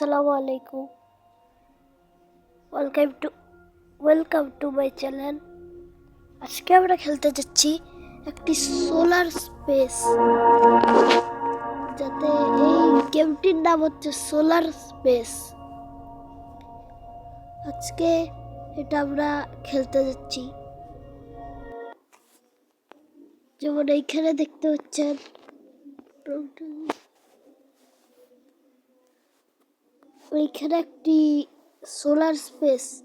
আসসালামু আলাইকুম। Welcome to welcome to my channel আজকে আমরা খেলতে যাচ্ছি একটি সোলার স্পেস যাতে এই গেমটির নাম হচ্ছে সোলার স্পেস আজকে এটা আমরা খেলতে যাচ্ছি। যেমন এইখানে দেখতে পাচ্ছেন। ওইখানে একটি সোলার স্পেস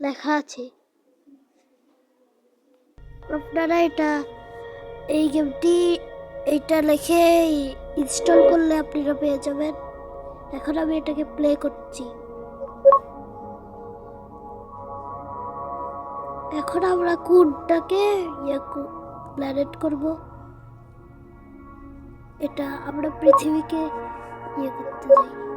লেখা আছে। আপনারা এটা, এই গেমটি এইটা লিখে ইনস্টল করলে আপনারা পেয়ে যাবেন। এখন আমি এটাকে প্লে করছি। এখন আমরা কোনটাকে ইয়ে প্ল্যানেট করব? এটা আমরা পৃথিবীকে ইয়ে করতে যাই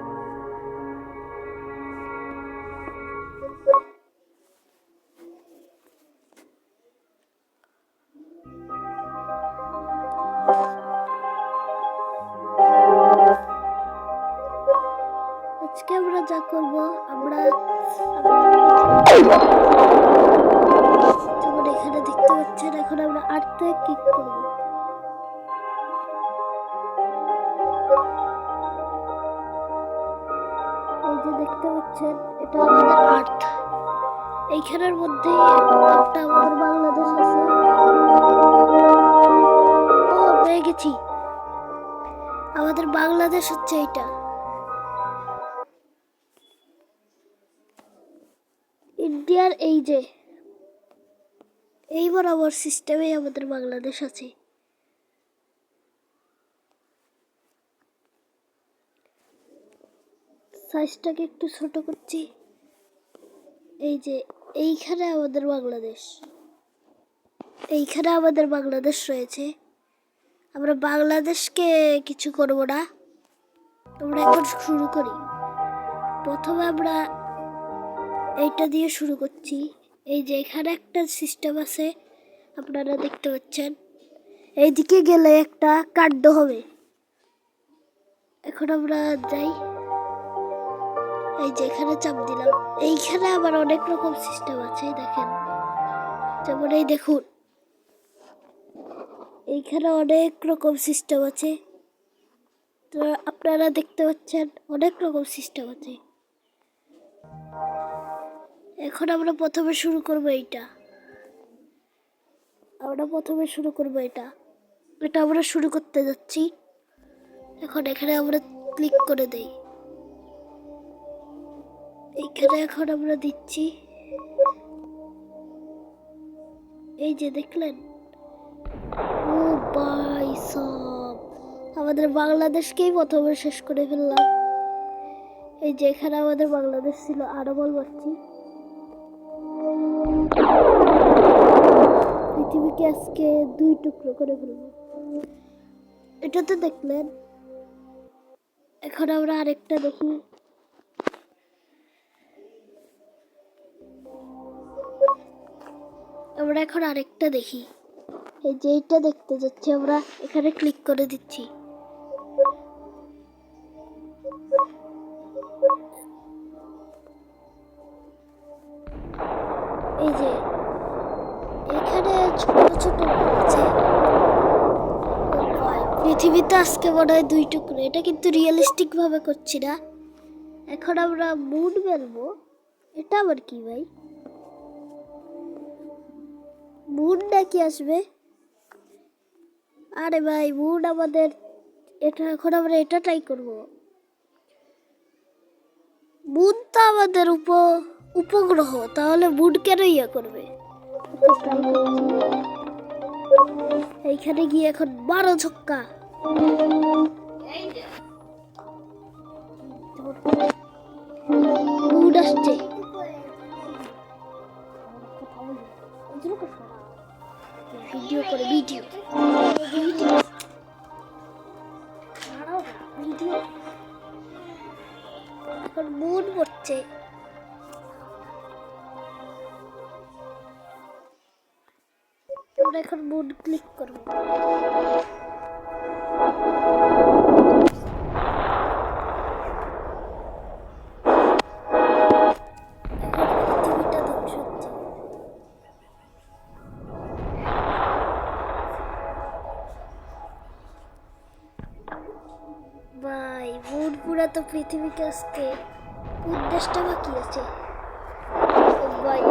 যেমন এখানে দেখতে পাচ্ছেন, এখন আমরা এই যে দেখতে পাচ্ছেন, এটা আমাদের আর্থ এইখানের মধ্যে একটা আমাদের বাংলাদেশ আছে। ও গেছি। আমাদের বাংলাদেশ হচ্ছে এটা যে এই বরাবর সিস্টেমে আমাদের বাংলাদেশ আছে। সাইজটাকে একটু ছোট করছি। এই যে এইখানে আমাদের বাংলাদেশ। এইখানে আমাদের বাংলাদেশ রয়েছে। আমরা বাংলাদেশকে কিছু করব না। আমরা এখন শুরু করি। প্রথমে আমরা এইটা দিয়ে শুরু করছি। এই যে এখানে একটা সিস্টেম আছে, আপনারা দেখতে পাচ্ছেন। এইদিকে গেলে একটা কাণ্ড হবে। এখন আমরা যাই। এই যে এখানে চাপ দিলাম। এইখানে আবার অনেক রকম সিস্টেম আছে দেখেন। যেমন এই দেখুন। এইখানে অনেক রকম সিস্টেম আছে। তো আপনারা দেখতে পাচ্ছেন, অনেক রকম সিস্টেম আছে। এখন আমরা প্রথমে শুরু করব এইটা। আমরা প্রথমে শুরু করব এটা। এটা আমরা শুরু করতে যাচ্ছি। এখন এখানে আমরা ক্লিক করে দেই। এইখানে এখন আমরা দিচ্ছি। এই যে দেখলেন? ও বাই সব আমাদের বাংলাদেশকেই প্রথমে শেষ করে ফেললাম। এই যে এখানে আমাদের বাংলাদেশ ছিল আরও বল পাচ্ছি পৃথিবীকে আজকে দুই টুকরো করে ফেলব। এটা তো দেখলেন। এখন আমরা আরেকটা দেখি। আমরা এখন আরেকটা দেখি। এই যে এইটা দেখতে যাচ্ছি আমরা, এখানে ক্লিক করে দিচ্ছি। ছোট ছোট আছে পৃথিবীতে আজকে মনে হয় দুই টুকরো। এটা কিন্তু রিয়েলিস্টিক ভাবে করছি না। এখন আমরা মুড বেলবো। এটা আবার কি ভাই? মুড নাকি আসবে? আরে ভাই মুড আমাদের এটা এখন আমরা এটা ট্রাই করব। মুন তো আমাদের উপ উপগ্রহ, তাহলে মুন কেন ইয়ে করবে? এইখানে গিয়ে এখন বারো ছক্কা। আসছে। ভিডিও করে ভিডিও। আমরা এখন বুট ক্লিক করব। ভাই বুট পুরা তো পৃথিবীকে আজকে উদ্দেশ্যটা বাকি আছে। ভাই,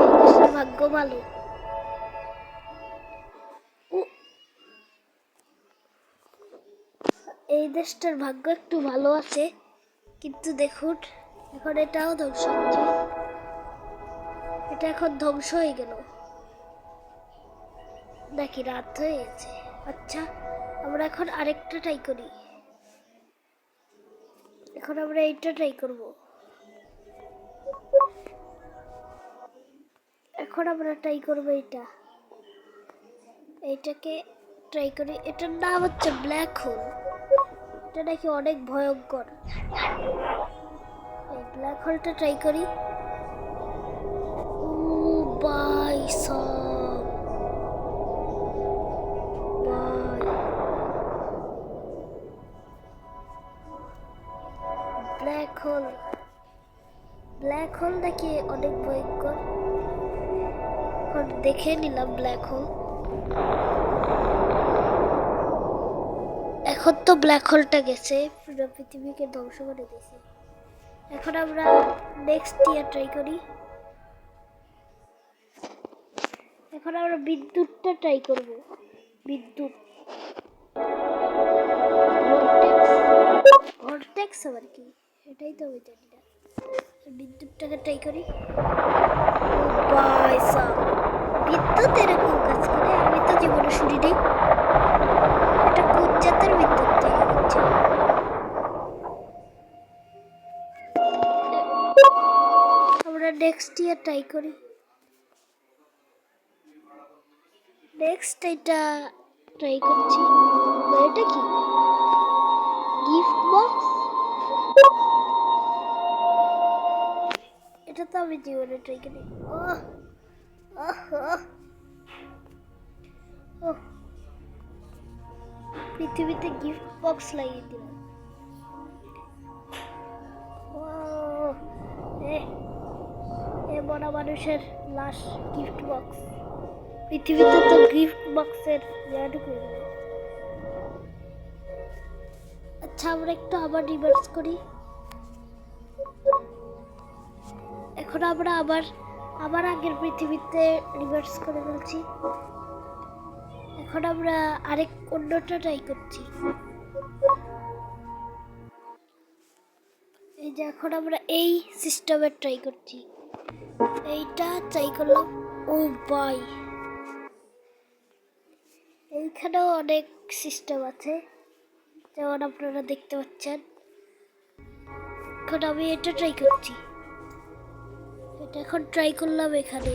এই ভাগ্য ভালো। দেশটার ভাগ্য একটু ভালো আছে, কিন্তু দেখুন, এখন এটাও ধ্বংস হচ্ছে। এটা এখন ধ্বংস হয়ে গেল। নাকি রাত হয়ে গেছে? আচ্ছা আমরা এখন আরেকটা ট্রাই করি। এখন আমরা এইটা ট্রাই করব। এখন আমরা ট্রাই করব এটা এইটাকে ট্রাই করি। এটার নাম হচ্ছে ব্ল্যাক হোল এটা নাকি অনেক ভয়ঙ্কর। এই ব্ল্যাক হোলটা ট্রাই করি। ও বাই সব। Bye. Black hole black hole নাকি অনেক ভয়ঙ্কর। দেখে নিলাম ব্ল্যাক হোল এখন তো ব্ল্যাক হোলটা গেছে, পুরো পৃথিবীকে ধ্বংস করে দিয়েছে। এখন আমরা নেক্সট ইয়ার ট্রাই করি। এখন আমরা বিদ্যুৎটা ট্রাই করব। বিদ্যুৎ। ভর্টেক্স আবার কি? এটাই তো আমি জানি না। বিদ্যুৎটাকে ট্রাই করি। বিদ্যুৎ এরকম কাজ করে, আমি তো জীবনে শুনিনি। এটা জাতের বিদ্যুৎ হচ্ছে। আমরা নেক্সট ইয়ার ট্রাই করি। নেক্সট এটা ট্রাই করছি। এটা কি? গিফট বক্স এটা তো আমি জীবনে ট্রাই করি ওহ ওহ। ওহ। পৃথিবীতে গিফট বক্স লাগিয়ে দিলাম। ও এ বড় মানুষের লাশ গিফট বক্স পৃথিবীতে তো গিফট বক্সের জায়গাটুকু আচ্ছা আমরা একটু আবার রিভার্স করি। এখন আমরা আবার আবার আগের পৃথিবীতে রিভার্স করে ফেলছি। এখন আমরা আরেক অন্যটা ট্রাই করছি। এই যে এখন আমরা এই সিস্টেমের ট্রাই করছি। এইটা ট্রাই করলাম, ও বাই এইখানেও অনেক সিস্টেম আছে, যেমন আপনারা দেখতে পাচ্ছেন। এখন আমি এটা ট্রাই করছি। এটা এখন ট্রাই করলাম এখানে।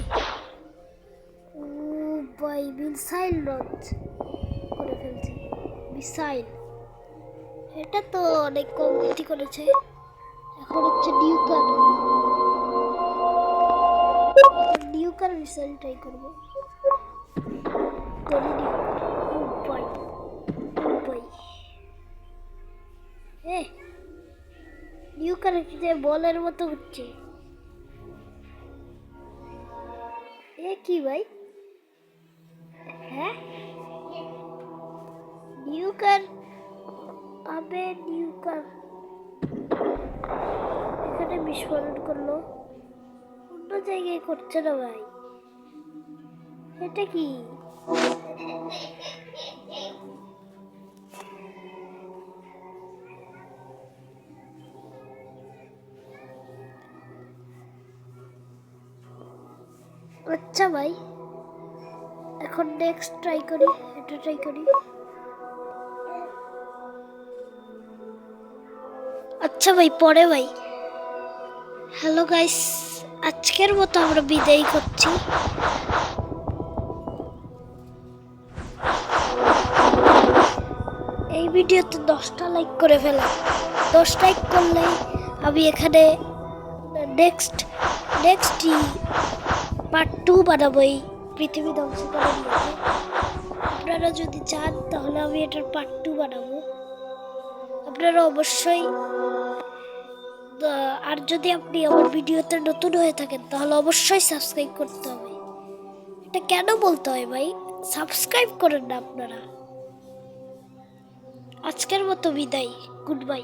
বাই মিসাইল লঞ্চ করে ফেলছি। মিসাইল এটা তো অনেক কম গতি করেছে। এখন হচ্ছে নিউকার নিউকার মিসাইল ট্রাই করব। করি নিউকার ও বাই ও বাই এ নিউকার বলের মতো হচ্ছে। এ কি ভাই? বিস্ফোরণ করল। অন্য জায়গায় করছে না ভাই। এটা কি? আচ্ছা ভাই, এখন নেক্সট ট্রাই করি, এটা ট্রাই করি। আচ্ছা ভাই, পরে ভাই। হ্যালো গাইস, আজকের মতো আমরা বিদায় করছি। এই ভিডিওতে দশটা লাইক করে ফেলা। দশ লাইক করলে আমি এখানে নেক্সট নেক্সট পার্ট টু বানাবো এই পৃথিবী ধ্বংস করে আপনারা যদি চান, তাহলে আমি এটার পার্ট টু বানাবো। আপনারা অবশ্যই আর যদি আপনি আমার ভিডিওতে নতুন হয়ে থাকেন, তাহলে অবশ্যই সাবস্ক্রাইব করতে হবে। এটা কেন বলতে হয় ভাই? সাবস্ক্রাইব করেন না আপনারা। আজকের মতো বিদায়। Good bye